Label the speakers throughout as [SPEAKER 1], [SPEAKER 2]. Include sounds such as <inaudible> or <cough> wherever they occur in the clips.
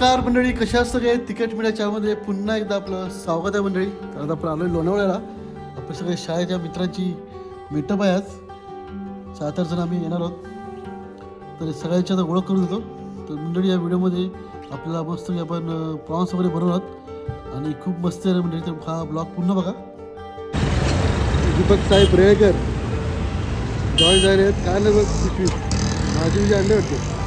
[SPEAKER 1] नमस्कार मंडळी कशा सगळे? तिकीट मीडियाच्यामध्ये पुन्हा एकदा आपलं स्वागत आहे मंडळी. तर आता आपण आलोय लोणावळ्याला. आपल्या सगळ्या शाळेच्या मित्रांची मीटअप आहे आज. सात आठ जण आम्ही येणार आहोत. तर सगळ्यांची आता ओळख करून देतो. तर मंडळी या व्हिडिओमध्ये आपल्याला मस्त आपण प्रॉन्स वगैरे बनवणार आहोत. आणि खूप मस्त आहे मंडळी तर हा ब्लॉग पूर्ण बघा. दीपक साहेब रेळकर. जॉईन झाले आहेत काय नाही बघ माझी विजय आणले वाटते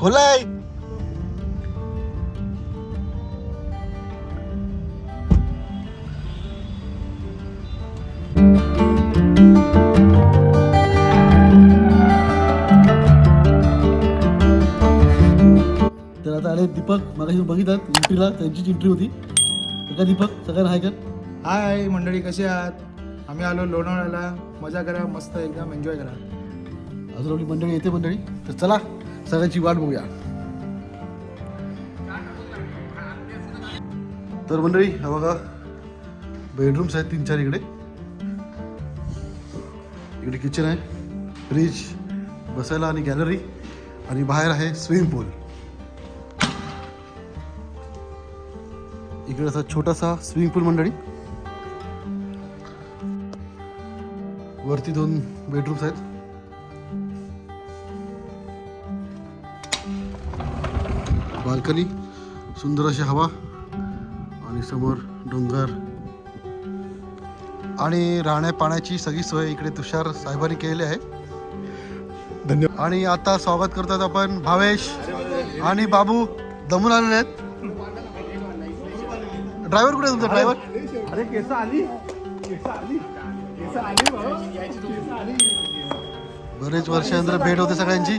[SPEAKER 1] खोलाय तर आता आले दीपक मागाशी बघितलात एंट्रीला त्यांचीच एंट्री होती. तर का दीपक सगळ्यांना हाय कर.
[SPEAKER 2] हाय मंडळी कसे आहात? आम्ही आलो लोणावळ्याला. मजा करा मस्त एकदम एन्जॉय करा.
[SPEAKER 1] अजून आपली मंडळी येते मंडळी. तर चला. सगळ्याची वाट बघूया. तर मंडळी हा बघा. बेडरूम्स आहेत तीन चार इकडे. इकडे किचन आहे फ्रीज बसायला आणि गॅलरी आणि बाहेर आहे स्विमिंग पूल इकडे असा छोटासा स्विमिंग पूल मंडळी. वरती दोन बेडरूम्स आहेत. बाल्कनी सुंदर अशी हवा आणि समोर डोंगर. आणि राहण्या पाण्याची सगळी सोय इकडे तुषार साहेबांनी केलेली आहे.
[SPEAKER 2] धन्यवाद.
[SPEAKER 1] आणि आता स्वागत करतात आपण भावेश आणि बाबू. दमून आलेले आहेत. ड्रायव्हर कुठे आहे तुमचा? ड्रायव्हर
[SPEAKER 2] अरे केस आली. केस आली. केस आली
[SPEAKER 1] बरेच वर्षानंतर भेट होते सगळ्यांची.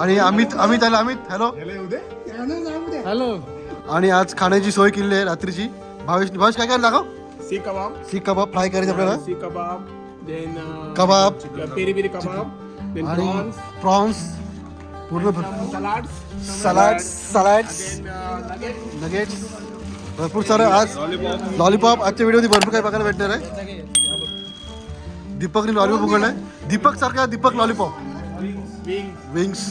[SPEAKER 1] आणि अमित अमित आला अमित हॅलो.
[SPEAKER 2] हॅलो.
[SPEAKER 1] आणि आज खाण्याची सोय केलेली आहे रात्रीची. भावेश भावेश काय काय दाखव.
[SPEAKER 3] C kebab.
[SPEAKER 1] Seekh kebab fry करायचे आपल्याला.
[SPEAKER 3] C kebab then
[SPEAKER 1] kebab.
[SPEAKER 3] Peri peri kebab then prawns
[SPEAKER 1] prawns पूर्ण
[SPEAKER 3] salads
[SPEAKER 1] salad
[SPEAKER 3] then nugget
[SPEAKER 1] nuggets भरपूर सारं आज लॉलीपॉप आजच्या व्हिडिओमध्ये भरपूर काही बघायला भेटणार आहे. दीपकने लॉलीपॉप उघडलाय. दीपक सारखा दीपक लॉलीपॉप
[SPEAKER 3] विंग
[SPEAKER 1] विंग्स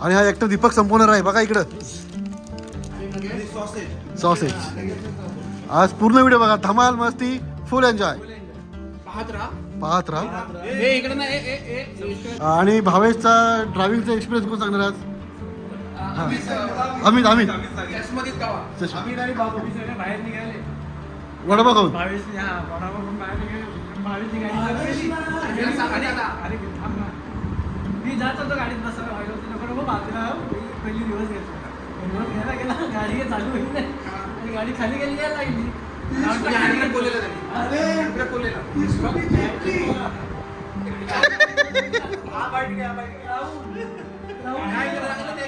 [SPEAKER 1] आणि हा एकटा दीपक संपवणार आहे. बघा इकडं. सॉसेज आज पूर्ण व्हिडिओ बघा. धमाल मस्ती फुल एन्जॉय
[SPEAKER 3] पाहत राहा.
[SPEAKER 1] पाहत राहा.
[SPEAKER 3] ए इकडे ना ए ए ए
[SPEAKER 1] आणि भावेशचा ड्रायव्हिंगचा एक्सपिरियन्स कोण सांगणार आज? हा. अमित अमित वडापाव खाऊन.
[SPEAKER 4] बावीस मी जात होतो गाडीत बसायला. पाहिजे होतं नको नको बाजूला पहिली दिवस घेतो दिवस घ्यायला गेला गाडी चालू होईल आणि गाडी खाली गेली यायला लागली.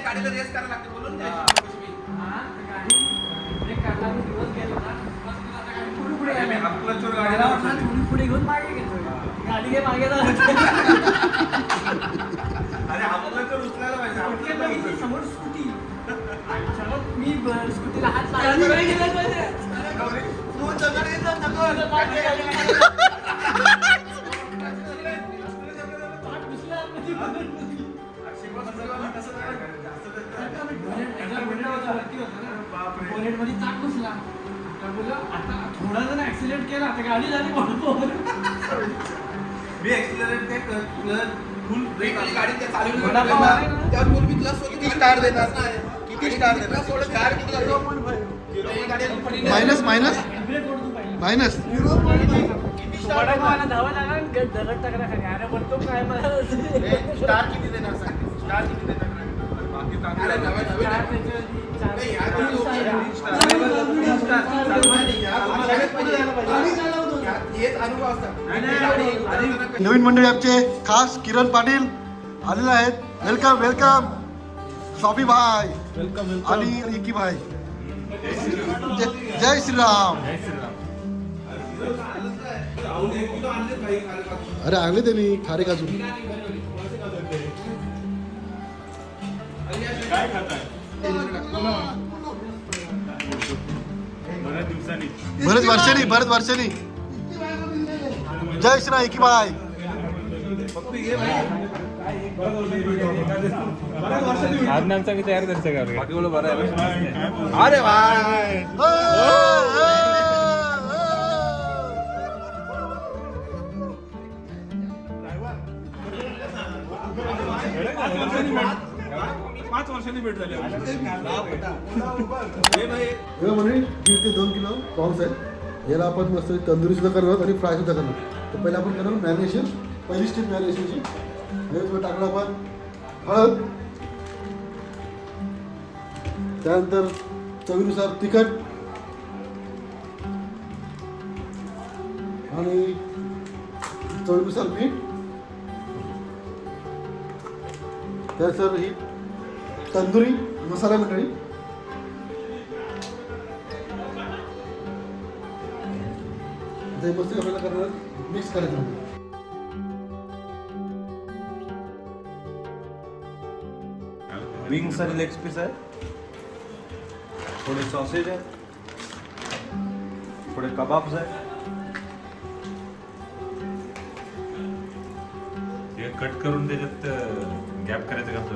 [SPEAKER 3] गाडीला रेस करायला लागते बोलून
[SPEAKER 4] गाडी दिवस गेला पुढे घेऊन मागे गाडी जात <laughs> समोर स्कूटी. मी स्कूटीला हात आतमध्ये. बोनेटमध्ये चाक आता बोललो आता थोडा जण ऍक्सिडेंट केला आता गाडी झाली वडापाव
[SPEAKER 3] ब्रेक आणि गाडी त्या चालू
[SPEAKER 4] वडापाव आहे ना?
[SPEAKER 3] त्या बोल मी तुला किती स्टार देणार किती स्टार देणार सोड स्टार किती? ही
[SPEAKER 1] मायनस मायनस मायनस
[SPEAKER 3] स्टार किती देणार स्टार किती देणार अरे हेच अनुभव असतात.
[SPEAKER 1] नवीन मंडळी आमचे खास किरण पाटील आलेले आहेत. वेलकम वेलकम स्वामी भाई.
[SPEAKER 2] वेलकम
[SPEAKER 1] आणि रिकी भाई. जय- जय श्रीराम. अरे आणले त्यांनी खारे काजू. बरेच वर्षांनी बरेच वर्षांनी. जय श्रीराम एकी बाय
[SPEAKER 5] आदनांचा मी तयार करतो का बाकी बोला बरं आहे.
[SPEAKER 3] अरे वा
[SPEAKER 5] पाच वर्षांनी भेट झाली
[SPEAKER 1] दीड ते दोन किलो प्रॉन्स आहे. याला आपण मस्त तंदुरी सुद्धा करणार आणि फ्राय सुद्धा करणार तर पहिला आपण करू मॅरिनेशन पहिली स्टेप मॅरिनेशनची हे टाकलं आपण. हळद. त्यानंतर चवीनुसार तिखट. आणि चवीनुसार मीठ. त्यानंतर ही तंदुरी मसाला मंडळी. ते मस्त आपल्याला करणार मिक्स करायचं.
[SPEAKER 6] विंग्स आणि लेग पीस आहे. थोडे सॉसेज आहे. थोडे कबाब्स आहे.
[SPEAKER 5] हे कट करून त्याच्यात गॅप करायचं
[SPEAKER 2] तर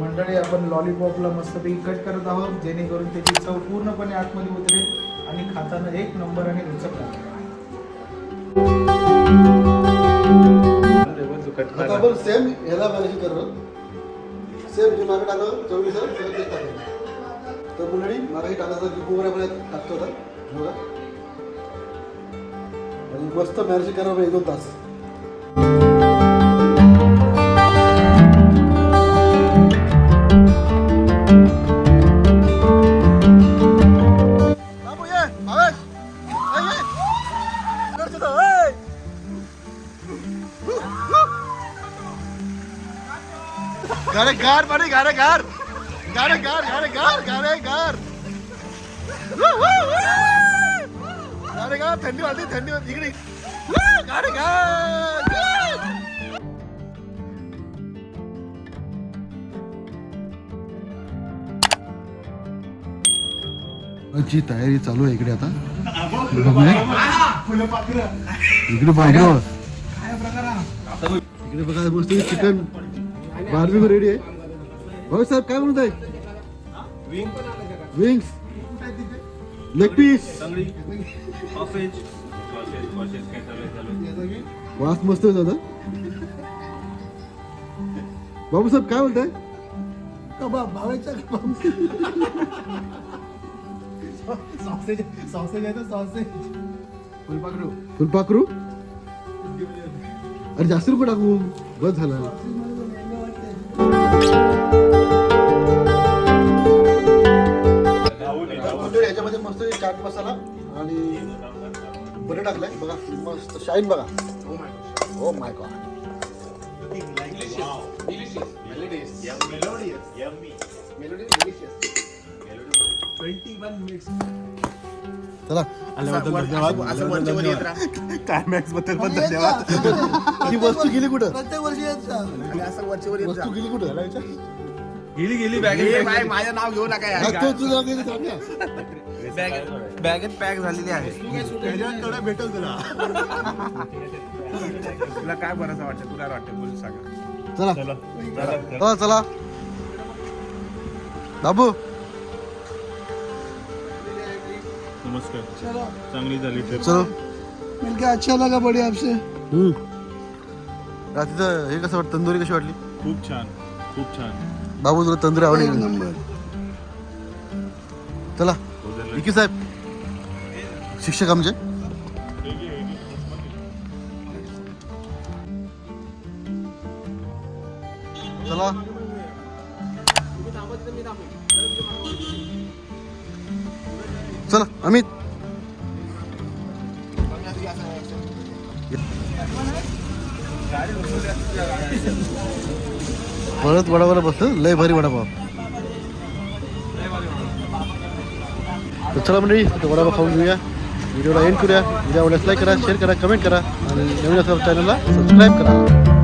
[SPEAKER 2] मंडळी आपण लॉलीपॉपला मस्तपैकी कट करत आहोत जेणेकरून त्याची चव पूर्णपणे आतमध्ये उतरेल आणि खाताना एक नंबर आणि रुचक
[SPEAKER 1] आता आपण सेम ह्याला मॅनेज करतो सेम जे मागे टाकलं चोवीस सगळं तर मंडळी मागे टाकायचं की वगैरे टाकतो आता. आणि मस्त मॅनेज करावं एक दोन तास. गारे गार पाणी गारे गार. गारे गार गारे गार गारे गार. गारे गार थंडी वाजते थंडी वाजते इकडे. गारे गार. ची तयारी चालू आहे इकडे आता. इकडे बघा इकडे बघा. इकडे बघा मस्त चिकन. बार्बी रेडी आहे. भाऊ साहेब काय म्हणत आहे? Wings leg piece. वास मस्त होता आता बाबू साहेब काय बोलताय?
[SPEAKER 2] कबाब भावायचा कबाब. सॉसेज सॉसेज आहे तर सॉसेज फुलपाखरू.
[SPEAKER 1] फुलपाखरू? अरे जास्त नको टाकू. बस झाला. चाट मसाला आणि बरं टाकलाय. बघा मस्त शाईन बघा. हो माय गॉड चला. वस्तू गेली कुठं? वस्तू गेली कुठं?
[SPEAKER 3] गेली गेली माझं नाव घेऊ नका
[SPEAKER 1] हा, तुझं
[SPEAKER 3] बॅगेत पॅक झालेली आहे.
[SPEAKER 2] भेटल तुला.
[SPEAKER 3] तुला काय बरं वाटतं? तुला वाटतं? बोल सांगा.
[SPEAKER 1] चला. चला. चला बाबू
[SPEAKER 5] नमस्कार. चांगली झाली ट्रिप
[SPEAKER 1] चलो.
[SPEAKER 2] मिलके अच्छा लगा बड़ी आपसे.
[SPEAKER 1] रात्रीचं हे कसं वाटतं? तंदुरी कशी वाटली?
[SPEAKER 5] खूप छान. खूप छान.
[SPEAKER 1] बाबू तुला तंदुरी आवडली का? चला. विकी साहेब शिक्षक आमचे चला चला अमित परत वडापाव बसलं लय भारी वडापाव चला मंडळी तो वडापाव खाऊन घेऊया. व्हिडिओला एंड करूया. व्हिडिओ आवडल्यास लाईक करा शेअर करा कमेंट करा. आणि नवीन असं चॅनलला सबस्क्राईब करा.